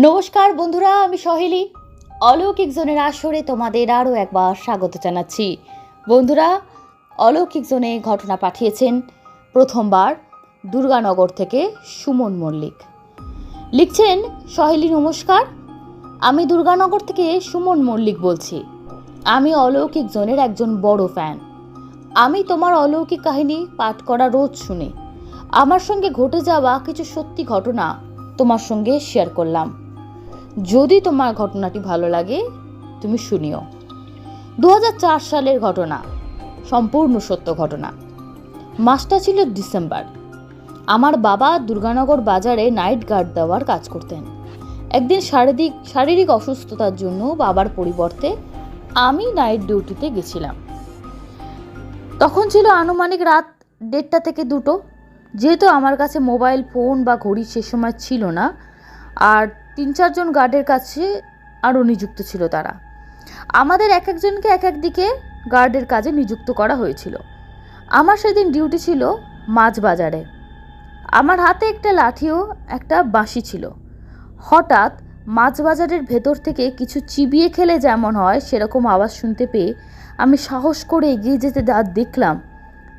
নমস্কার বন্ধুরা, আমি সহেলি। অলৌকিক জোনের আসরে তোমাদের আরও একবার স্বাগত জানাচ্ছি। বন্ধুরা, অলৌকিক জোনে ঘটনা পাঠিয়েছেন প্রথমবার দুর্গানগর থেকে সুমন মল্লিক। লিখছেন, সহেলি, নমস্কার। আমি দুর্গানগর থেকে সুমন মল্লিক বলছি। আমি অলৌকিক জোনের একজন বড় ফ্যান। আমি তোমার অলৌকিক কাহিনী পাঠ করা রোজ শুনি। আমার সঙ্গে ঘটে যাওয়া কিছু সত্যি ঘটনা তোমার সঙ্গে শেয়ার করলাম। যদি তোমার ঘটনাটি ভালো লাগে, তুমি শুনিও। দু হাজার চার সালের ঘটনা, সম্পূর্ণ সত্য ঘটনা। মাসটা ছিল ডিসেম্বর। আমার বাবা দুর্গানগর বাজারে নাইট গার্ড দেওয়ার কাজ করতেন। একদিন শারীরিক শারীরিক অসুস্থতার জন্য বাবার পরিবর্তে আমি নাইট ডিউটিতে গেছিলাম। তখন ছিল আনুমানিক রাত দেড়টা থেকে দুটো। যেহেতু আমার কাছে মোবাইল, ফোন বা ঘড়ি সে সময় ছিল না, আর তিন চারজন গার্ডের কাছে আরও নিযুক্ত ছিল তারা। আমাদের এক একজনকে এক এক দিকে গার্ডের কাজে নিযুক্ত করা হয়েছিল। আমার সেদিন ডিউটি ছিল মাছ বাজারে। আমার হাতে একটা লাঠিও, একটা বাঁশি ছিল। হঠাৎ মাছ বাজারের ভেতর থেকে কিছু চিবিয়ে খেলে যেমন হয়, সেরকম আওয়াজ শুনতে পেয়ে আমি সাহস করে এগিয়ে যেতে যা দেখলাম,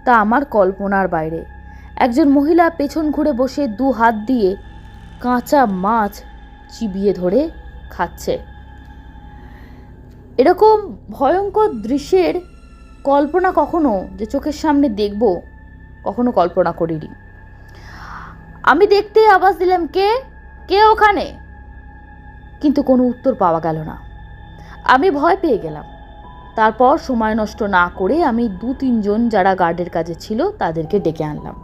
তা আমার কল্পনার বাইরে। একজন মহিলা পেছন ঘুরে বসে দু হাত দিয়ে কাঁচা মাছ চিবিয়ে ধরে খাচ্ছে। এরকম ভয়ঙ্কর দৃশ্যের কল্পনা কখনো যে চোখের সামনে দেখব, কখনো কল্পনা করিনি। আমি দেখতেই আওয়াজ দিলাম, কে? কে ওখানে? কিন্তু কোনো উত্তর পাওয়া গেল না। আমি ভয় পেয়ে গেলাম। তারপর সময় নষ্ট না করে আমি দু তিনজন যারা গার্ডের কাজে ছিল তাদেরকে ডেকে আনলাম।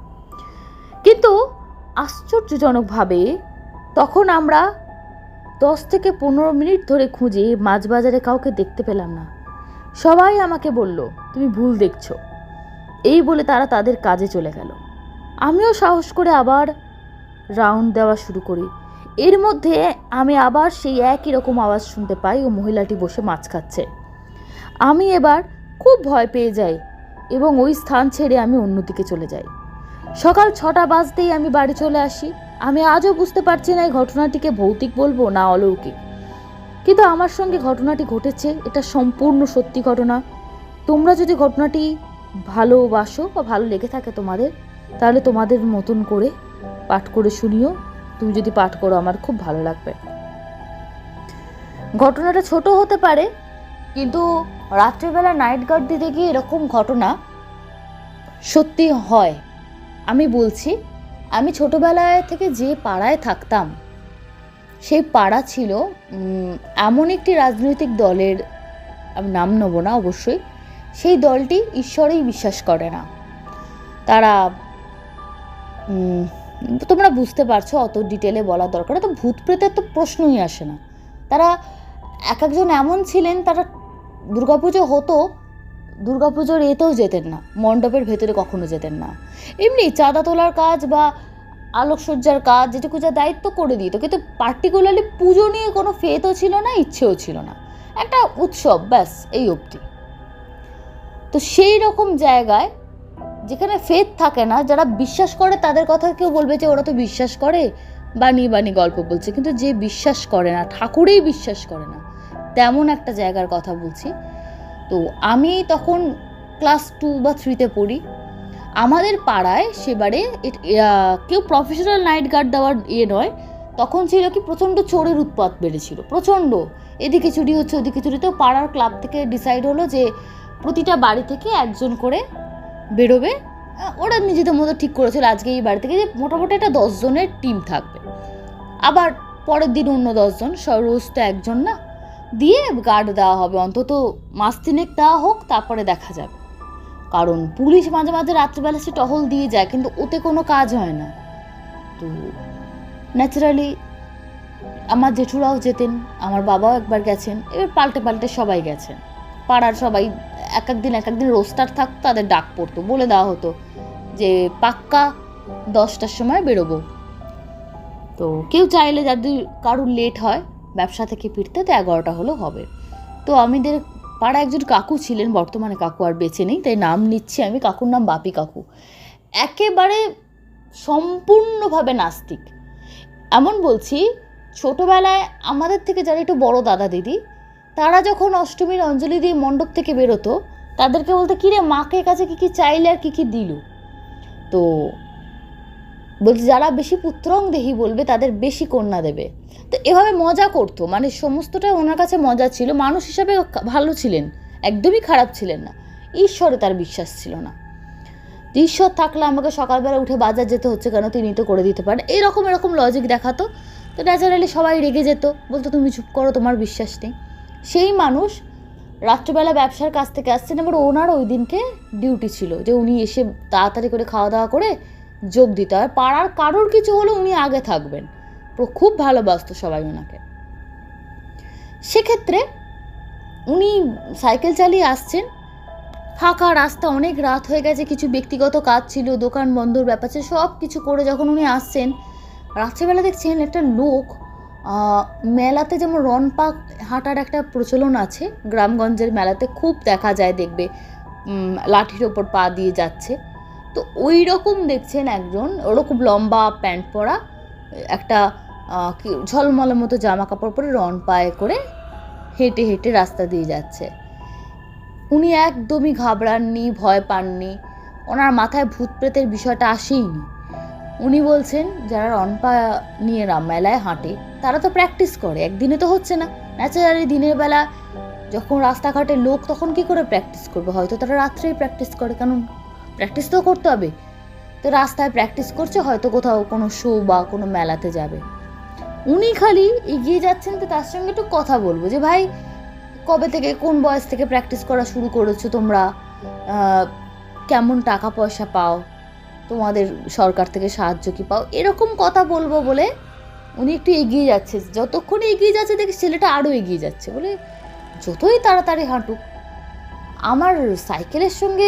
কিন্তু আশ্চর্যজনকভাবে তখন আমরা দশ থেকে পনেরো মিনিট ধরে খুঁজে মাছ বাজারে কাউকে দেখতে পেলাম না। সবাই আমাকে বলল, তুমি ভুল দেখছ। এই বলে তারা তাদের কাজে চলে গেল। আমিও সাহস করে আবার রাউন্ড দেওয়া শুরু করি। এর মধ্যে আমি আবার সেই একই রকম আওয়াজ শুনতে পাই ও মহিলাটি বসে মাছ খাচ্ছে। আমি এবার খুব ভয় পেয়ে যাই এবং ওই স্থান ছেড়ে আমি অন্যদিকে চলে যাই। সকাল ছটা বাজতেই আমি বাড়ি চলে আসি। আমি আজও বুঝতে পারছি না এই ঘটনাটিকে ভৌতিক বলব না অলৌকিক। কিন্তু আমার সঙ্গে ঘটনাটি ঘটেছে, এটা সম্পূর্ণ সত্যি ঘটনা। তোমরা যদি ঘটনাটি ভালোবাসো বা ভালো লেগে থাকে তোমাদের, তাহলে তোমাদের মতন করে পাঠ করে শুনিও। তুমি যদি পাঠ করো, আমার খুব ভালো লাগবে। ঘটনাটা ছোট হতে পারে, কিন্তু রাত্রিবেলা নাইট গার্ড দিতে গিয়ে এরকম ঘটনা সত্যি হয়। আমি বলছি আমি ছোটোবেলায় থেকে যে পাড়ায় থাকতাম, সেই পাড়া ছিল এমন একটি রাজনৈতিক দলের, আমি নাম নেব না অবশ্যই, সেই দলটি ঈশ্বরেই বিশ্বাস করে না। তারা তোমরা বুঝতে পারছ, অত ডিটেলে বলা দরকার তো ভূত প্রেতের তো প্রশ্নই আসে না। তারা, এক একজন এমন ছিলেন, তারা দুর্গাপুজো হতো দুর্গাপুজোর এতেও যেতেন না, মণ্ডপের ভেতরে কখনো যেতেন না। এমনি চাঁদা তোলার কাজ বা আলোকসজ্জার কাজ যেটুকু যা দায়িত্ব করে দিত, কিন্তু পার্টিকুলারলি পুজো নিয়ে কোনো ফেতও ছিল না, ইচ্ছেও ছিল না। একটা উৎসব, ব্যাস, এই অবধি। তো সেই রকম জায়গায় যেখানে ফেথ থাকে না, যারা বিশ্বাস করে তাদের কথা কেউ বলবে যে ওরা তো বিশ্বাস করে বানি বানি গল্প বলছে। কিন্তু যে বিশ্বাস করে না, ঠাকুরেই বিশ্বাস করে না, তেমন একটা জায়গার কথা বলছি। তো আমি তখন ক্লাস টু বা থ্রিতে পড়ি। আমাদের পাড়ায় সেবারে কেউ প্রফেশনাল নাইট গার্ড দেওয়ার ইয়ে নয়। তখন ছিল কি, প্রচণ্ড চোরের উৎপাত বেড়েছিল, প্রচণ্ড। এদিকে চুরি হচ্ছে, ওদিকে চুরি। তো পাড়ার ক্লাব থেকে ডিসাইড হলো যে প্রতিটা বাড়ি থেকে একজন করে বেরোবে। ওরা নিজেদের মতো ঠিক করেছিল আজকে এই বাড়ি থেকে যে মোটামুটি একটা দশজনের টিম থাকবে। আবার পরের দিন অন্য দশজন রোজ তো একজন না দিয়ে গার্ড দেওয়া হবে। অন্তত মাস তিনেক দেওয়া হোক, তারপরে দেখা যাবে। কারণ পুলিশ মাঝে মাঝে রাত্রিবেলা সে টহল দিয়ে যায়, কিন্তু ওতে কোনো কাজ হয় না। তো ন্যাচারালি আমার জেঠুরাও যেতেন, আমার বাবাও একবার গেছেন, এবার পাল্টে পাল্টে সবাই গেছেন। পাড়ার সবাই এক এক দিন এক এক দিন রোস্টার থাকতো, তাদের ডাক পড়তো, বলে দেওয়া হতো যে, পাক্কা দশটার সময় বেরোবো। তো কেউ চাইলে যদি কারুর লেট হয় ব্যবসা থেকে ফিরতে তো এগারোটা হলেও হবে। তো আমাদের পাড়া একজন কাকু ছিলেন, বর্তমানে কাকু আর বেঁচে নেই, তাই নাম নিচ্ছি আমি, কাকুর নাম বাপি কাকু। একেবারে সম্পূর্ণভাবে নাস্তিক। এমন বলছি, ছোটোবেলায় আমাদের থেকে যারা একটু বড় দাদা দিদি, তারা যখন অষ্টমীর অঞ্জলি দিয়ে মণ্ডপ থেকে বেরোতো, তাদেরকে বলতে, কিরে, মাকে কাছে কী কী চাইলে আর কী কী দিল? তো বলছি, যারা বেশি পুত্রং দেহি বলবে, তাদের বেশি কন্যা দেবে। তো এভাবে মজা করতো। মানে সমস্তটা ওনার কাছে মজা ছিল। মানুষ হিসাবে ভালো ছিলেন, একদমই খারাপ ছিলেন না। ঈশ্বরে তার বিশ্বাস ছিল না। ঈশ্বর থাকলে আমাকে সকালবেলা উঠে বাজার যেতে হচ্ছে কেন? তিনি তো করে দিতে পারেন। এরকম এরকম লজিক দেখাতো। তো ন্যাচারালি সবাই রেগে যেত। বলতো, তুমি চুপ করো, তোমার বিশ্বাস নেই। সেই মানুষ রাত্রেবেলা ব্যবসার কাছ থেকে আসছেন এবার ওনার ওই দিনকে ডিউটি ছিল যে উনি এসে তাড়াতাড়ি করে খাওয়া দাওয়া করে যোগ দিতে হয়। পাড়ার কারোর কিছু হলে উনি আগে থাকবেন। খুব ভালোবাসতো সবাই ওনাকে সেক্ষেত্রে উনি সাইকেল চালিয়ে আসছেন। ফাঁকা রাস্তা, অনেক রাত হয়ে গেছে, কিছু ব্যক্তিগত কাজ ছিল, দোকান বন্ধর ব্যাপার ছিল, সব কিছু করে যখন উনি আসছেন, রাত্রেবেলা দেখছেন একটা লোক মেলাতে যেমন রনপাক হাঁটার একটা প্রচলন আছে, গ্রামগঞ্জের মেলাতে খুব দেখা যায়, দেখবে লাঠির ওপর পা দিয়ে যাচ্ছে। তো ওই রকম দেখছেন একজন, ওরকম লম্বা প্যান্ট পরা, একটা ঝলমলের মতো জামা কাপড় পরে রন পায়ে করে হেঁটে হেঁটে রাস্তা দিয়ে যাচ্ছে। উনি একদমই ঘাবড়াননি, ভয় পাননি। ওনার মাথায় ভূত প্রেতের বিষয়টা আসেইনি। উনি বলছেন, যারা রনপা নিয়ে মেলায় হাঁটে, তারা তো প্র্যাকটিস করে, একদিনে তো হচ্ছে না। ন্যাচারালি দিনের বেলা যখন রাস্তাঘাটে লোক, তখন কি করে প্র্যাকটিস করবে? হয়তো তারা রাত্রেই প্র্যাকটিস করে, কারণ প্র্যাকটিস তো করতে হবে। তো রাস্তায় প্র্যাকটিস করছে, হয়তো কোথাও কোনো শো বা কোনো মেলাতে যাবে। উনি খালি এগিয়ে যাচ্ছেন তো তার সঙ্গে একটু কথা বলব যে, ভাই, কবে থেকে, কোন বয়স থেকে প্র্যাকটিস করা শুরু করেছ তোমরা? কেমন টাকা পয়সা পাও? তোমাদের সরকার থেকে সাহায্য কি পাও? এরকম কথা বলব বলে উনি একটু এগিয়ে যাচ্ছে। যতক্ষণ এগিয়ে যাচ্ছে, দেখি ছেলেটা আরও এগিয়ে যাচ্ছে বলে যতই তাড়াতাড়ি হাঁটুক, আমার সাইকেলের সঙ্গে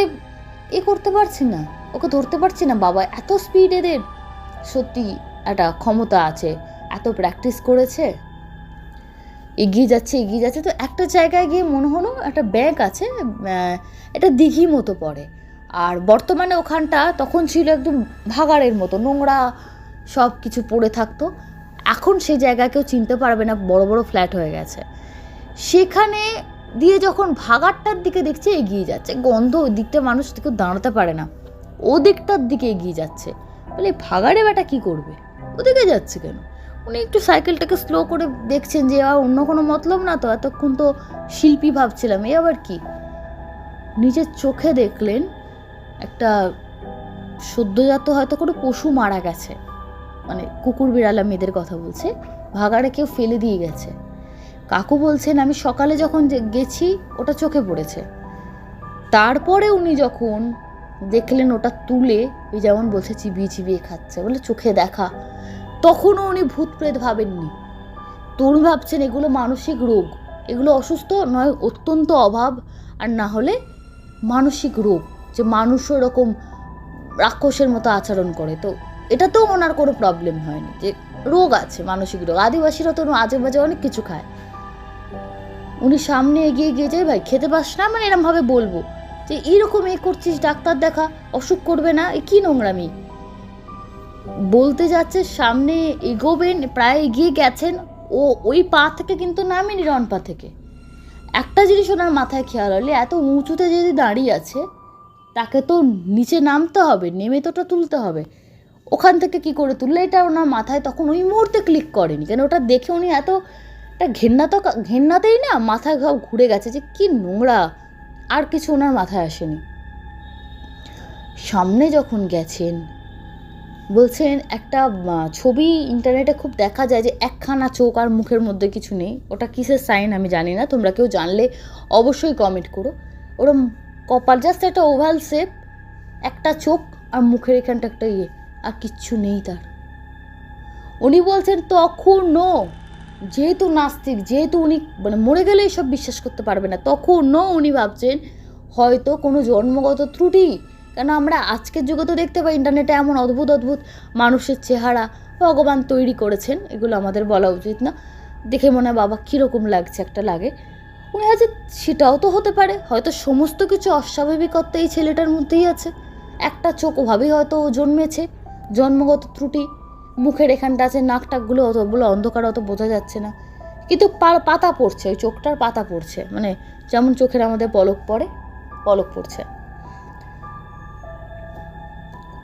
এ করতে পারছি না, ওকে ধরতে পারছি না। বাবা, এত স্পিড এদের। সত্যি একটা ক্ষমতা আছে। এত প্র্যাকটিস করেছে? এগিয়ে যাচ্ছে এগিয়ে যাচ্ছে। তো একটা জায়গায় গিয়ে মনে হলো একটা ব্যাগ আছে এটা দিঘি মতো পড়ে। আর বর্তমানে ওখানটা তখন ছিল একদম ভাগাড়ের মতো, নোংরা সব কিছু পড়ে থাকতো। এখন সেই জায়গা কেউ চিনতে পারবে না, বড় বড় ফ্ল্যাট হয়ে গেছে। সেখানে দিয়ে যখন ভাগাড়টার দিকে দেখছে, এগিয়ে যাচ্ছে। গন্ধ, ওই দিকটা মানুষ কেউ দাঁড়াতে পারে না। ও দিকটার দিকে এগিয়ে যাচ্ছে। বলে, ভাগাড়ে বেটা কী করবে? ওদিকে যাচ্ছে কেন? উনি একটু সাইকেলটাকে স্লো করে দেখছেন যে আর অন্য কোনো মতলব না তো? এতক্ষণ তো শিল্পী ভাবছিলাম, এ আবার কি? নিজের চোখে দেখলেন একটা সদ্যজাত হয়তো কোনো পশু মারা গেছে। মানে কুকুর বিড়ালা মেয়েদের কথা বলছে, ভাগাড়ে কেউ ফেলে দিয়ে গেছে। কাকু বলছেন, আমি সকালে যখন গেছি, ওটা চোখে পড়েছে। তারপরে উনি যখন দেখলেন ওটা তুলে যেমন বলছে, চিবিয়ে চিবিয়ে খাচ্ছে। বলে, চোখে দেখা। তখনও উনি ভূত প্রেত ভাবেননি। তো উনি ভাবছেন এগুলো মানসিক রোগ। এগুলো অসুস্থ নয়, অত্যন্ত অভাব। আর না হলে মানসিক রোগ, যে মানুষও এরকম রাক্ষসের মতো আচরণ করে। তো এটাতেও ওনার কোনো প্রবলেম হয়নি, যে রোগ আছে, মানসিক রোগ। আদিবাসীরা তো আজে বাজে অনেক কিছু খায়। উনি সামনে এগিয়ে গিয়ে যায় ভাই, খেতে পাস না? মানে এরমভাবে বলব, যে, এইরকম এ করছিস, ডাক্তার দেখা, অসুখ করবে না, এ কী নোংরামি? বলতে যাচ্ছে সামনে এগোবেন, প্রায় এগিয়ে গেছেন, ও ওই পা থেকে কিন্তু নামেনি রন পা থেকে। একটা জিনিস ওনার মাথায় খেয়াল হলে, এত উঁচুতে যদি দাঁড়িয়ে আছে, তাকে তো নিচে নামতে হবে, নেমে তো ওটা তুলতে হবে। ওখান থেকে কি করে তুললে? এটা ওনার মাথায় তখন ওই মুহূর্তে ক্লিক করেনি। কেন ওটা দেখে উনি এত, একটা ঘেন্না তো ঘেন্নাতেই না মাথায় ঘাও ঘুরে গেছে যে কি নোংরা, আর কিছু ওনার মাথায় আসেনি। সামনে যখন গেছেন বলছেন, একটা ছবি ইন্টারনেটে খুব দেখা যায় যে একখানা চোখ আর মুখের মধ্যে কিছু নেই। ওটা কিসের সাইন আমি জানি না। তোমরা কেউ জানলে অবশ্যই কমেন্ট করো। ওরম কপাল জাস্ট একটা ওভাল শেপ একটা চোখ আর মুখের এখানটা একটা ইয়ে আর কিচ্ছু নেই তার। উনি বলছেন তখনও যেহেতু নাস্তিক, যেহেতু উনি মানে মরে গেলে এসব বিশ্বাস করতে পারবে না, তখন তখনও উনি ভাবছেন, হয়তো কোনো জন্মগত ত্রুটি কেন আমরা আজকের যুগে তো দেখতে পাই ইন্টারনেটে এমন অদ্ভুত অদ্ভুত মানুষের চেহারা ভগবান তৈরি করেছেন, এগুলো আমাদের বলা উচিত না। দেখে মনে হয় বাবা কীরকম লাগছে একটা লাগে। উনি আছে সেটাও তো হতে পারে, হয়তো সমস্ত কিছু অস্বাভাবিকত্ব এই ছেলেটার মধ্যেই আছে। একটা চোখ ওভাবেই হয়তো ও জন্মেছে, জন্মগত ত্রুটি, মুখের এখানটা আছে, নাক টাকগুলো অত বলে অন্ধকার অত বোঝা যাচ্ছে না। কিন্তু পাতা পড়ছে, ওই চোখটার পাতা পড়ছে মানে যেমন চোখের আমাদের পলক পড়ে, পলক পড়ছে।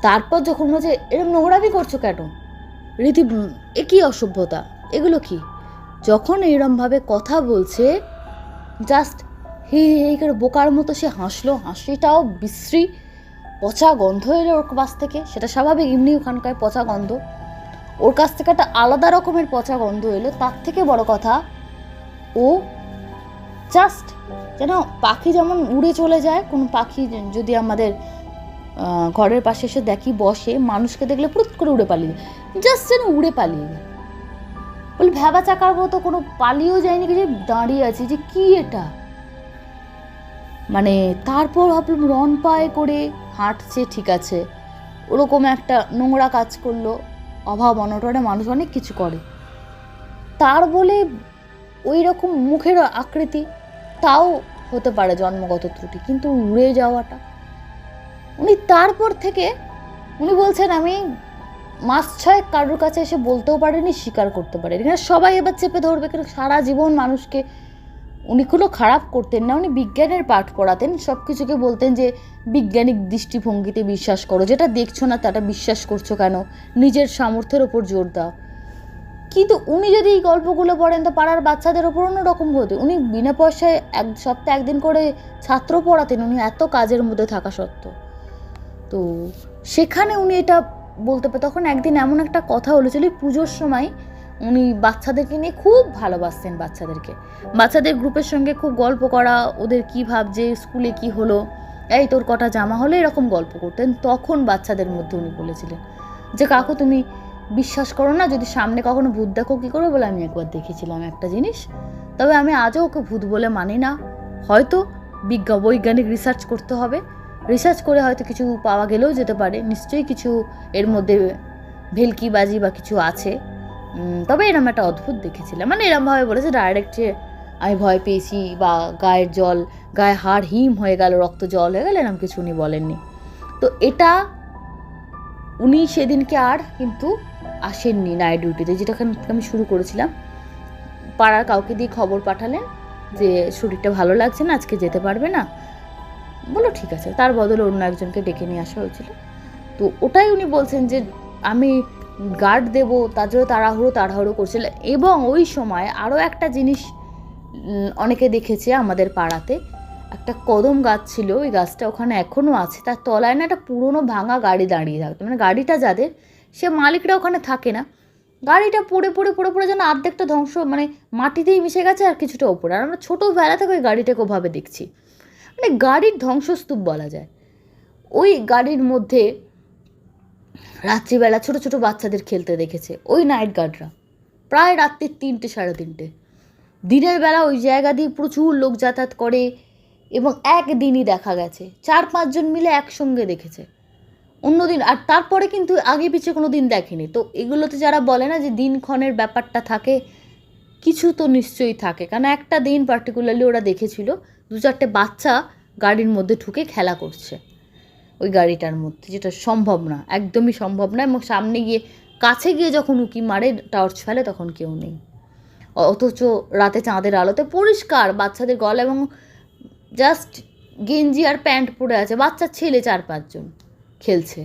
তারপর যখন বলছে এরকম নোংরামি করছ কেন? রীতি এ কি অসভ্যতা? এগুলো কি? যখন এরমভাবে কথা বলছে জাস্ট হি হি করে বোকার মতো সে হাসলো। হাসিটাও বিশ্রী, পচা গন্ধ এলো ওর কাছ থেকে। সেটা স্বাভাবিক, এমনি ওখানকার পচা গন্ধ। ওর কাছ থেকে একটা আলাদা রকমের পচা গন্ধ এলো। তার থেকে বড় কথা, ও জাস্ট যেন পাখি যেমন উড়ে চলে যায়, কোনো পাখি যদি আমাদের ঘরের পাশে এসে দেখি বসে মানুষকে দেখলে পুরুত করে উড়ে পালিয়ে জাস্ট যেন উড়ে পালিয়ে যায়। বলে, ভ্যাবা চাকার মতো কোনো পালিয়েও যায়নি যে দাঁড়িয়ে আছে যে কি এটা? মানে তারপর ভাবলাম রন পায়ে করে হাঁটছে, ঠিক আছে। ওরকম একটা নোংরা কাজ করল। অভাব, অনটনে মানুষ অনেক কিছু করে। তার বলে ওই রকম মুখের আকৃতি, তাও হতে পারে জন্মগত ত্রুটি, কিন্তু উড়ে যাওয়াটা। উনি তারপর থেকে, উনি বলছেন, আমি মাস ছয়েক কারোর কাছে এসে বলতেও পারেনি, স্বীকার করতে পারেনি। এখানে সবাই এবার চেপে ধরবে, কিন্তু সারা জীবন মানুষকে উনি কোনো খারাপ করতেন না। উনি বিজ্ঞানের পাঠ পড়াতেন সব কিছুকে বলতেন যে, বিজ্ঞানিক দৃষ্টিভঙ্গিতে বিশ্বাস করো, যেটা দেখছ না তাটা বিশ্বাস করছ কেন? নিজের সামর্থ্যের ওপর জোর দাও। কিন্তু উনি যদি এই গল্পগুলো পড়েন, তো পাড়ার বাচ্চাদের ওপর অন্যরকম হতো। উনি বিনা পয়সায় এক সপ্তাহে একদিন করে ছাত্র পড়াতেন, উনি এত কাজের মধ্যে থাকা সত্ত্বেও। তো সেখানে উনি এটা বলতে পারে, তখন একদিন এমন একটা কথা হলেছিল এই পুজোর সময় উনি বাচ্চাদেরকে নিয়ে খুব ভালোবাসতেন বাচ্চাদেরকে। বাচ্চাদের গ্রুপের সঙ্গে খুব গল্প করা, ওদের কি ভাবছে, স্কুলে কি হলো, এই তোর কটা জামা হলো, এরকম গল্প করতেন। তখন বাচ্চাদের মধ্যে উনি বলেছিলেন যে, কাকু, তুমি বিশ্বাস করো না, যদি সামনে কখনো ভূত দেখো, কী করো বলে, আমি একবার দেখেছিলাম একটা জিনিস। তবে আমি আজও ওকে ভূত বলে মানি না। হয়তো বিজ্ঞা বৈজ্ঞানিক রিসার্চ করতে হবে। রিসার্চ করে হয়তো কিছু পাওয়া গেলেও যেতে পারে। নিশ্চয়ই কিছু এর মধ্যে ভেলকিবাজি বা কিছু আছে। তবে এরম একটা অদ্ভুত দেখেছিলাম। মানে এরমভাবে বলেছে ডাইরেক্ট যে আমি ভয় পেয়েছি বা গায়ের জল, গায়ে হাড় হিম হয়ে গেল, রক্ত জল হয়ে গেল, এরম কিছু উনি বলেননি। তো এটা উনি সেদিনকে আর কিন্তু আসেননি নাইট ডিউটিতে যেটা আমি শুরু করেছিলাম। পাড়ার কাউকে দিয়ে খবর পাঠালেন যে, শরীরটা ভালো লাগছে না, আজকে যেতে পারবে না। বলো ঠিক আছে। তার বদলে অন্য একজনকে ডেকে নিয়ে আসা হয়েছিল। তো ওটাই উনি বলছেন যে, আমি গার্ড দেব, তার জন্য তাড়াহুড়ো তাড়াহুড়ো করছিল। এবং ওই সময় আরও একটা জিনিস অনেকে দেখেছে আমাদের পাড়াতে। একটা কদম গাছ ছিল, ওই গাছটা ওখানে এখনও আছে। তার তলায় না একটা পুরনো ভাঙা গাড়ি দাঁড়িয়ে থাকতো। মানে গাড়িটা যাদের, সে মালিকরা ওখানে থাকে না। গাড়িটা পড়ে পড়ে পড়ে পড়ে যেন অর্ধেকটা ধ্বংস মানে মাটিতেই মিশে গেছে আর কিছুটা ওপরে। আর আমরা ছোটোবেলা থেকে ওই গাড়িটাকে ওভাবে দেখছি। মানে গাড়ির ধ্বংসস্তূপ বলা যায়। ওই গাড়ির মধ্যে রাত্রিবেলা ছোট ছোট বাচ্চাদের খেলতে দেখেছে, ওই নাইট গার্ডরা প্রায় রাত্রির তিনটে, সাড়ে তিনটে। দিনের বেলা ওই জায়গা দিয়ে প্রচুর লোক যাতায়াত করে এবং একদিনই দেখা গেছে, চার পাঁচজন মিলে একসঙ্গে দেখেছে। অন্যদিন, আর তারপরে কিন্তু আগে পিছে কোনো দিন দেখেনি। তো এগুলোতে যারা বলে না যে দিনক্ষণের ব্যাপারটা থাকে, কিছু তো নিশ্চয়ই থাকে। কারণ একটা দিন পার্টিকুলারলি ওরা দেখেছিল দু চারটে বাচ্চা গাড়ির মধ্যে ঢুকে খেলা করছে। ওই গাড়িটার মধ্যে, যেটা সম্ভব না, একদমই সম্ভব না এবং সামনে গিয়ে, কাছে গিয়ে যখন উকি মারে, টর্চ ফেলে, তখন কেউ নেই। অথচ রাতে চাঁদের আলোতে পরিষ্কার বাচ্চাদের গলা এবং জাস্ট গেঞ্জি আর প্যান্ট পরে আছে বাচ্চার ছেলে চার পাঁচজন খেলছে।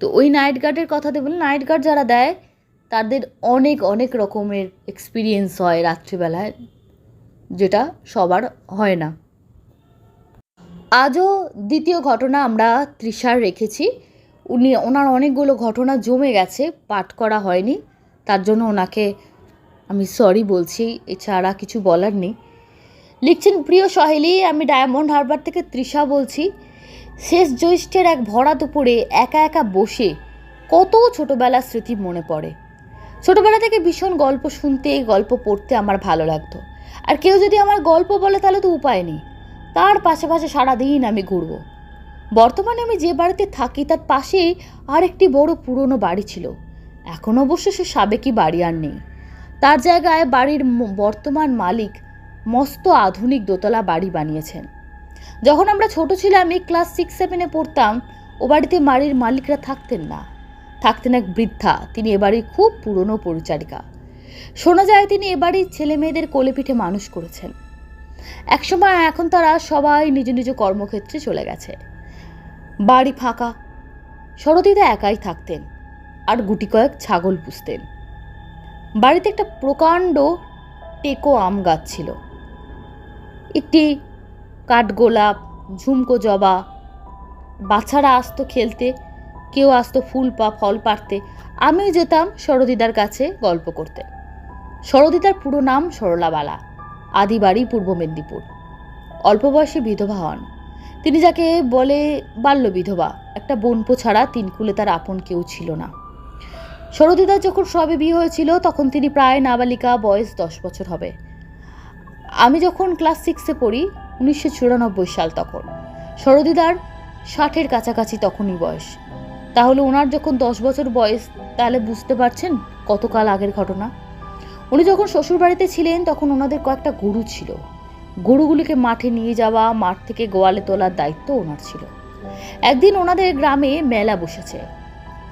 তো ওই নাইট গার্ডের কথা দেবেন নাইট গার্ড যারা দেয়, তাদের অনেক অনেক রকমের এক্সপিরিয়েন্স হয় রাত্রিবেলায়। যেটা সবার হয় না। আজও দ্বিতীয় ঘটনা আমরা তৃষার রেখেছি। উনি, ওনার অনেকগুলো ঘটনা জমে গেছে, পাঠ করা হয়নি। তার জন্য ওনাকে আমি সরি বলছি, এছাড়া কিছু বলার নেই। লিখছেন, প্রিয় সহেলি, আমি ডায়মন্ড হারবার থেকে তৃষা বলছি। শেষ জ্যৈষ্ঠের এক ভরা দুপুরে একা একা বসে কত ছোটোবেলার স্মৃতি মনে পড়ে। ছোটোবেলা থেকে ভীষণ গল্প শুনতে, গল্প পড়তে আমার ভালো লাগতো। আর কেউ যদি আমার গল্প বলে তাহলে তো উপায় নেই। তার পাশে পাশে সারাদিন আমি ঘুরব। বর্তমানে আমি যে বাড়িতে থাকি তার পাশেই আর একটি বড় পুরনো বাড়ি ছিল। এখন অবশ্য সে সাবেকি বাড়ি আর নেই। তার জায়গায় বাড়ির বর্তমান মালিক মস্ত আধুনিক দোতলা বাড়ি বানিয়েছেন। যখন আমরা ছোট ছিলাম, এই ক্লাস সিক্স, সেভেনে পড়তাম, ও বাড়িতে বাড়ির মালিকরা থাকতেন না। থাকতেন এক বৃদ্ধা, তিনি এবারই খুব পুরনো পরিচারিকা। শোনা যায় তিনি এবারই ছেলে মেয়েদের কোলে পিঠে মানুষ করেছেন। একসময় এখন তারা সবাই নিজ নিজ কর্মক্ষেত্রে চলে গেছে। বাড়ি ফাঁকা সরদিদা একাই থাকতেন আর গুটি কয়েক ছাগল পুষতেন। বাড়িতে একটা প্রকাণ্ড টেকো আম গাছ ছিল। একটি কাঠগোলাপ, ঝুমকো জবা বাচ্চারা আসতো খেলতে, কেউ আসতো ফুল পা, ফল পাড়তে, আমিও যেতাম সরদিদার কাছে গল্প করতে। সরদিদার পুরো নাম সরলাবালা আদি বাড়ি পূর্ব মেদিনীপুর। অল্প বয়সে বিধবা হন। তিনি যাকে বলে বাল্য বিধবা, একটা বোনপো ছাড়া তিন কুলে তার আপন কেউ ছিল না। সরদিদার যখন সবে বিয়ে হয়েছিল, তখন তিনি প্রায় নাবালিকা বয়স দশ বছর হবে। আমি যখন ক্লাস সিক্সে পড়ি, উনিশশো চুরানব্বই সাল তখন। সরদিদার ষাটের কাছাকাছি তখনই বয়স। তাহলে ওনার যখন দশ বছর বয়স, তাহলে বুঝতে পারছেন কতকাল আগের ঘটনা? উনি যখন শ্বশুরবাড়িতে ছিলেন, তখন ওনাদের কয়েকটা গরু ছিল। গরুগুলিকে মাঠে নিয়ে যাওয়া, মাঠ থেকে গোয়ালে তোলার দায়িত্ব ওনার ছিল। একদিন ওনাদের গ্রামে মেলা বসেছে।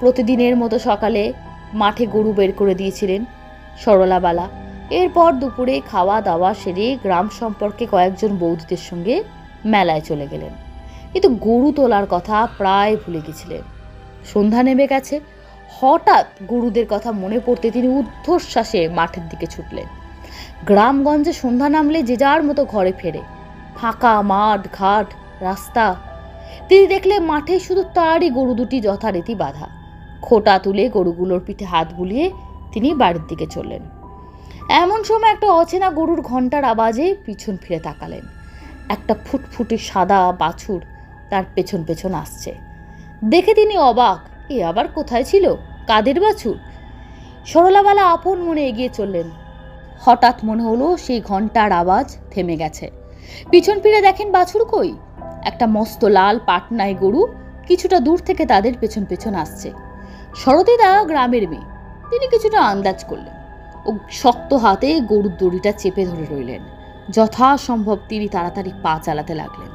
প্রতিদিনের মতো সকালে মাঠে গরু বের করে দিয়েছিলেন সরলাবালা। এরপর দুপুরে খাওয়া দাওয়া সেরে গ্রাম সম্পর্কে কয়েকজন বৌদিদের সঙ্গে মেলায় চলে গেলেন। কিন্তু গরু তোলার কথা প্রায় ভুলে গেছিলেন। সন্ধ্যা নেমে গেছে। হঠাৎ গরুদের কথা মনে পড়তে তিনি ঊর্ধ্বশ্বাসে মাঠের দিকে ছুটলেন। গ্রামগঞ্জে সন্ধ্যা নামলে যে যার মতো ঘরে ফেরে। ফাঁকা মাঠ, ঘাট, রাস্তা। তিনি দেখলে মাঠে শুধু তারই গরু দুটি যথারীতি বাঁধা। খোটা তুলে গরুগুলোর পিঠে হাত বুলিয়ে তিনি বাড়ির দিকে চললেন। এমন সময় একটা অচেনা গরুর ঘণ্টার আওয়াজে পিছন ফিরে তাকালেন। একটা ফুটফুটে সাদা বাছুর তার পেছন পেছন আসছে। দেখে তিনি অবাক, এ আবার কোথায় ছিল? কাদের বাছুর? সরলাবালা আপন মনে এগিয়ে চললেন। হঠাৎ মনে হলো সেই ঘণ্টার আওয়াজ থেমে গেছে। পিছন ফিরে দেখেন বাছুর কই? একটা মস্ত লাল পাটনায় গরু কিছুটা দূর থেকে তাদের পেছন পেছন আসছে। সরদিদা গ্রামের মেয়ে, তিনি কিছুটা আন্দাজ করলেন ও শক্ত হাতে গরুর দড়িটা চেপে ধরে রইলেন। যথাসম্ভব তিনি তাড়াতাড়ি পা চালাতে লাগলেন।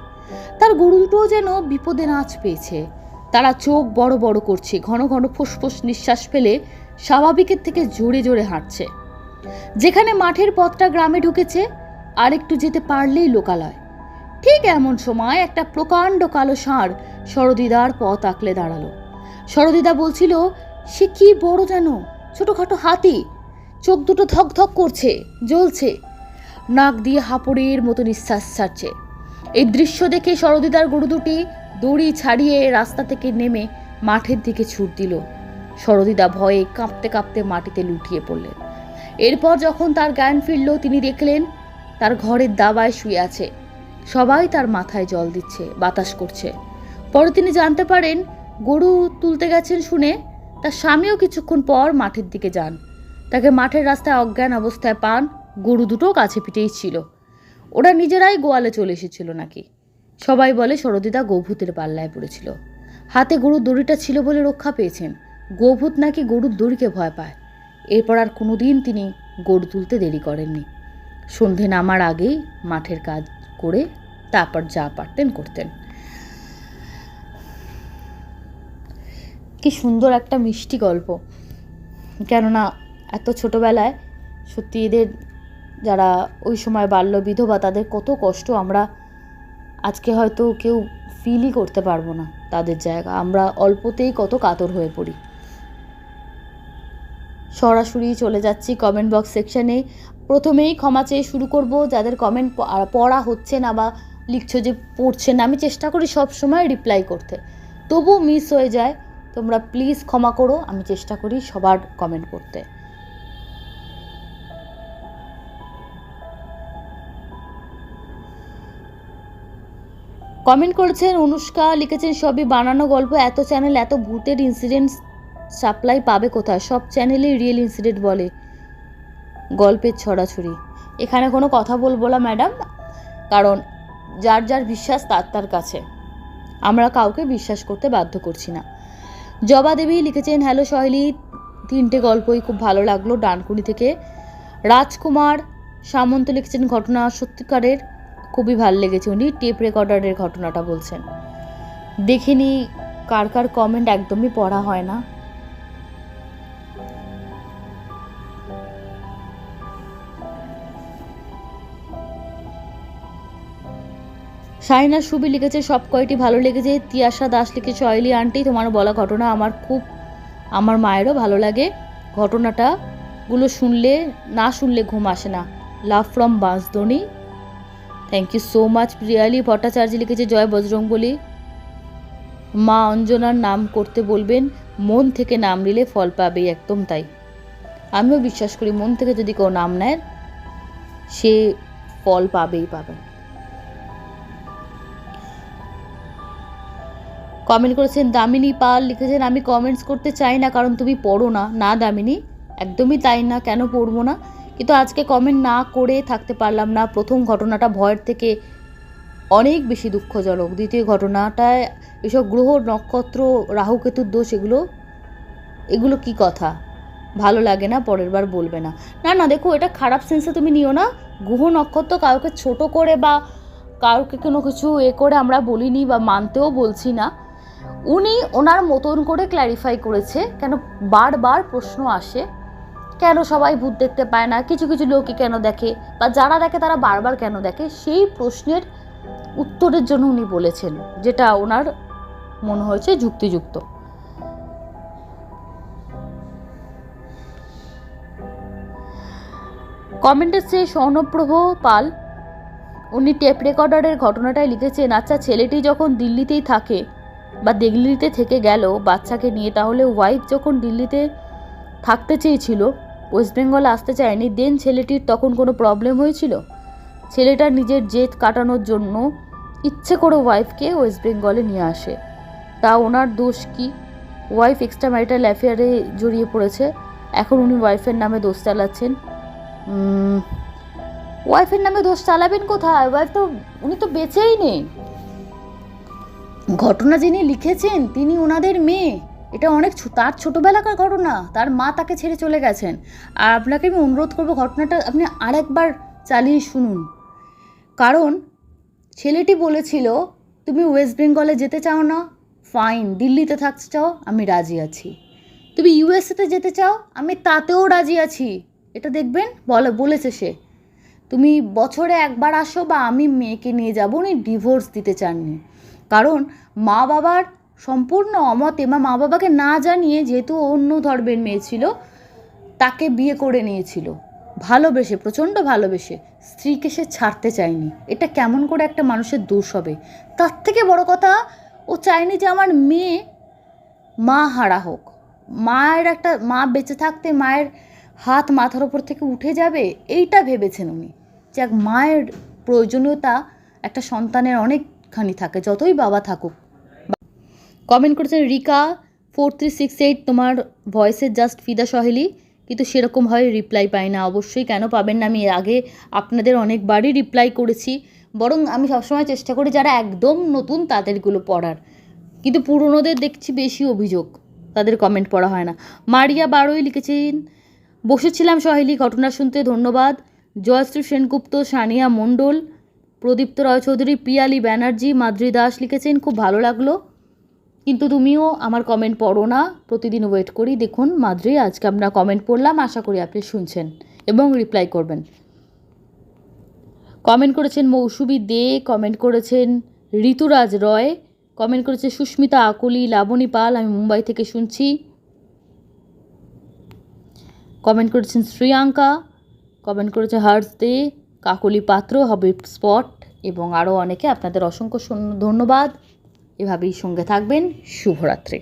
তার গরু দুটোও যেন বিপদে নাচ পেয়েছে। তারা চোখ বড় বড় করছে, ঘন ঘন ফুসফুস নিঃশ্বাস ফেলে স্বাভাবিকের থেকে জোরে জোরে হাঁটছে। যেখানে মাঠের পথটা গ্রামে ঢুকেছে আর একটু যেতে পারলেই লোকালয়। ঠিক এমন সময় একটা প্রকাণ্ড কালো ষাঁড় সরদিদার পথ আঁকলে দাঁড়াল। সরদিদা বলছিল, সে কি বড় যেন, ছোটোখাটো হাতি। চোখ দুটো ধক ধক করছে, জ্বলছে। নাক দিয়ে হাঁপড়ের মতো নিঃশ্বাস ছাড়ছে। এই দৃশ্য দেখে সরদিদার গরু দুটি দড়ি ছাড়িয়ে রাস্তা থেকে নেমে মাঠের দিকে ছুট দিল। সরদিদা ভয়ে কাঁপতে কাঁপতে মাটিতে লুটিয়ে পড়লেন। এরপর যখন তার জ্ঞান ফিরল, তিনি দেখলেন তার ঘরের দাবায় শুয়ে আছে। সবাই তার মাথায় জল দিচ্ছে, বাতাস করছে। পরে তিনি জানতে পারেন, গরু তুলতে গেছেন শুনে তার স্বামীও কিছুক্ষণ পর মাঠের দিকে যান। তাকে মাঠের রাস্তায় অজ্ঞান অবস্থায় পান, গরু দুটো কাছে পিঠেই ছিল। ওরা নিজেরাই গোয়ালে চলে এসেছিল নাকি? সবাই বলে সরদিদা গোভূতের পাল্লায় পড়েছিল। হাতে গরুর দড়িটা ছিল বলে রক্ষা পেয়েছেন। গোভূত নাকি গরুর দড়িকে ভয় পায়। এরপর আর কোনোদিন তিনি গরু তুলতে দেরি করেননি। সন্ধে নামার আগেই মাঠের কাজ করে তারপর যা পারতেন করতেন। কি সুন্দর একটা মিষ্টি গল্প। কেননা এত ছোটোবেলায় সত্যি এদের যারা ওই সময় বাল্য বিধবা তাদের কত কষ্ট আমরা আজকে হয়তো কেউ ফিলই করতে পারব না তাদের জায়গা। আমরা অল্পতেই কত কাতর হয়ে পড়ি। সরাসরি চলে যাচ্ছি কমেন্ট বক্স সেকশানে প্রথমেই ক্ষমা চেয়ে শুরু করব, যাদের কমেন্ট পড়া হচ্ছে না বা লিখছো যে পড়ছে না, আমি চেষ্টা করি সব সময় রিপ্লাই করতে। তবু মিস হয়ে যায়, তোমরা প্লিজ ক্ষমা করো, আমি চেষ্টা করি সবার কমেন্ট করতে কমেন্ট করেছেন, অনুষ্কা লিখেছেন, সবই বানানো গল্প। এত চ্যানেল এত ভূতের ইনসিডেন্ট সাপ্লাই পাবে কোথায়? সব চ্যানেলেই রিয়েল ইনসিডেন্ট বলে গল্পের ছড়াছড়ি। এখানে কোনো কথা বলব না ম্যাডাম কারণ যার যার বিশ্বাস, তার তার কাছে। আমরা কাউকে বিশ্বাস করতে বাধ্য করছি না। জবা দেবী লিখেছেন, হ্যালো সহেলি, তিনটে গল্পই খুব ভালো লাগল ডানকুনি থেকে। রাজকুমার সামন্ত লিখেছেন, ঘটনা সত্যিকারের খুবই ভালো লেগেছে উনি টেপ রেকর্ডারের ঘটনাটা বলছেন। দেখিনি কার কার কমেন্ট একদমই পড়া হয় না। শাহিনা সুবি লিখেছে, সব কয়টি ভালো লেগেছে? তিয়াশা দাস লিখেছে, অয়েলি আন্টি, তোমার বলা ঘটনা আমার খুব, আমার মায়েরও ভালো লাগে। ঘটনাটা গুলো শুনলে, না শুনলে ঘুম আসে না। Love from Bansdroni thank you so much Priyali Bhattacharya লিখেছে, জয় বজরংবলী মা অঞ্জনার নাম করতে বলবেন, মন থেকে নাম নিলে ফল পাবে একদম তাই। আমিও বিশ্বাস করি, মন থেকে যদি কেউ নাম নেয়, সে ফল পাবেই পাবে। কমেন্ট করেছেন, দামিনী পাল লিখেছেন, আমি কমেন্টস করতে চাই না, কারণ তুমি পড়ো না। না, দামিনী, একদমই তাই না, কেন পড়ব না? কিন্তু আজকে কমেন্ট না করে থাকতে পারলাম না। প্রথম ঘটনাটা ভয়ের থেকে অনেক বেশি দুঃখজনক। দ্বিতীয় ঘটনাটায় এসব গ্রহ, নক্ষত্র রাহুকেতুর দোষ, এগুলো এগুলো কি কথা? ভালো লাগে না, পরের বার বলবে না। না না, দেখো, এটা খারাপ সেন্সে তুমি নিও না। গ্রহ, নক্ষত্র কাউকে ছোট করে বা কাউকে কোনো কিছু এ করে আমরা বলিনি বা মানতেও বলছি না। উনি ওনার মতন করে ক্ল্যারিফাই করেছে। কেন বারবার প্রশ্ন আসে। কেন সবাই ভূত দেখতে পায় না? কিছু কিছু লোকই কেন দেখে? বা যারা দেখে তারা বারবার কেন দেখে? সেই প্রশ্নের উত্তরের জন্য উনি বলেছেন, যেটা ওনার মনে হয়েছে যুক্তিযুক্ত। কমেন্টের সে স্বর্ণপ্রভ পাল, উনি টেপ রেকর্ডারের ঘটনাটাই লিখেছেন আচ্ছা ছেলেটি যখন দিল্লিতেই থাকে বা দিল্লিতে থেকে গেল বাচ্চাকে নিয়ে, তাহলে ওয়াইফ যখন দিল্লিতে থাকতে চেয়েছিল ওয়েস্ট বেঙ্গল আসতে চায়নি দেন ছেলেটির তখন কোনো প্রবলেম হয়েছিল? ছেলেটার নিজের জেদ কাটানোর জন্য ইচ্ছে করে ওয়াইফকে ওয়েস্ট বেঙ্গলে নিয়ে আসে। তা ওনার দোষ কি? ওয়াইফ এক্সট্রা ম্যারিটাল অ্যাফেয়ারে জড়িয়ে পড়েছে। এখন উনি ওয়াইফের নামে দোষ চালাচ্ছেন। ওয়াইফের নামে দোষ চালাবেন কোথায়? ওয়াইফ তো, উনি তো বেঁচেই নেই। ঘটনা যিনি লিখেছেন, তিনি ওনাদের মেয়ে। এটা অনেক তার ছোটোবেলাকার ঘটনা। তার মা তাকে ছেড়ে চলে গেছেন। আর আপনাকে আমি অনুরোধ করব, ঘটনাটা আপনি আরেকবার চালিয়ে শুনুন। কারণ ছেলেটি বলেছিল, তুমি ওয়েস্ট বেঙ্গলে যেতে চাও না, ফাইন। দিল্লিতে থাকতে চাও, আমি রাজি আছি। তুমি ইউএসএতে যেতে চাও, আমি তাতেও রাজি আছি। এটা দেখবেন, বলে বলেছে সে। তুমি বছরে একবার আসো বা আমি মেয়েকে নিয়ে যাব, উনি ডিভোর্স দিতে চাননি। কারণ মা বাবার সম্পূর্ণ অমতে বা মা বাবাকে না জানিয়ে যেহেতু অন্য ধর্মের মেয়ে ছিল, তাকে বিয়ে করে নিয়েছিল। ভালোবেসে, প্রচণ্ড ভালোবেসে। স্ত্রীকে সে ছাড়তে চায়নি। এটা কেমন করে একটা মানুষের দোষ হবে? তার থেকে বড় কথা, ও চায়নি যে আমার মেয়ে মা হারা হোক। মায়ের একটা, মা বেঁচে থাকতে মায়ের হাত মাথার ওপর থেকে উঠে যাবে, এইটা ভেবেছেন উনি। যে এক মায়ের প্রয়োজনীয়তা একটা সন্তানের অনেকখানি থাকে, যতই বাবা থাকুক। কমেন্ট করেছেন, Rika four three six eight তোমার ভয়েসের জাস্ট ফিদা সহেলি। কিন্তু সেরকম হয় রিপ্লাই পাই না। অবশ্যই কেন পাবেন না? আমি এর আগে আপনাদের অনেকবারই রিপ্লাই করেছি। বরং আমি সবসময় চেষ্টা করি যারা একদম নতুন তাদেরগুলো পড়ার। কিন্তু পুরনোদের দেখছি বেশি অভিযোগ। তাদের কমেন্ট পড়া হয় না। মারিয়া বারোই লিখেছেন, বসেছিলাম সহেলি, ঘটনা শুনতে, ধন্যবাদ। জয়শ্রী সেনগুপ্ত, সানিয়া মণ্ডল, প্রদীপ্ত রায়চৌধুরী, পিয়ালি ব্যানার্জি মাদ্রি দাস লিখেছেন, খুব ভালো লাগল। কিন্তু তুমিও আমার কমেন্ট পড়ো না। প্রতিদিন ওয়েট করি। দেখুন, মাদ্রি, আজকে আমরা কমেন্ট পড়লাম। আশা করি আপনি শুনছেন এবং রিপ্লাই করবেন। কমেন্ট করেছেন মৌসুমী দে কমেন্ট করেছেন ঋতুরাজ রয় কমেন্ট করেছে সুস্মিতা আকুলি, লাবণী পাল, আমি মুম্বাই থেকে শুনছি। কমেন্ট করেছেন শ্রিয়াঙ্কা কমেন্ট করেছে হার্স দে, কাকলি পাত্র হবে স্পট এবং আরও অনেকে। আপনাদের অসংখ্য ধন্যবাদ। এভাবেই সঙ্গে থাকবেন। শুভরাত্রি।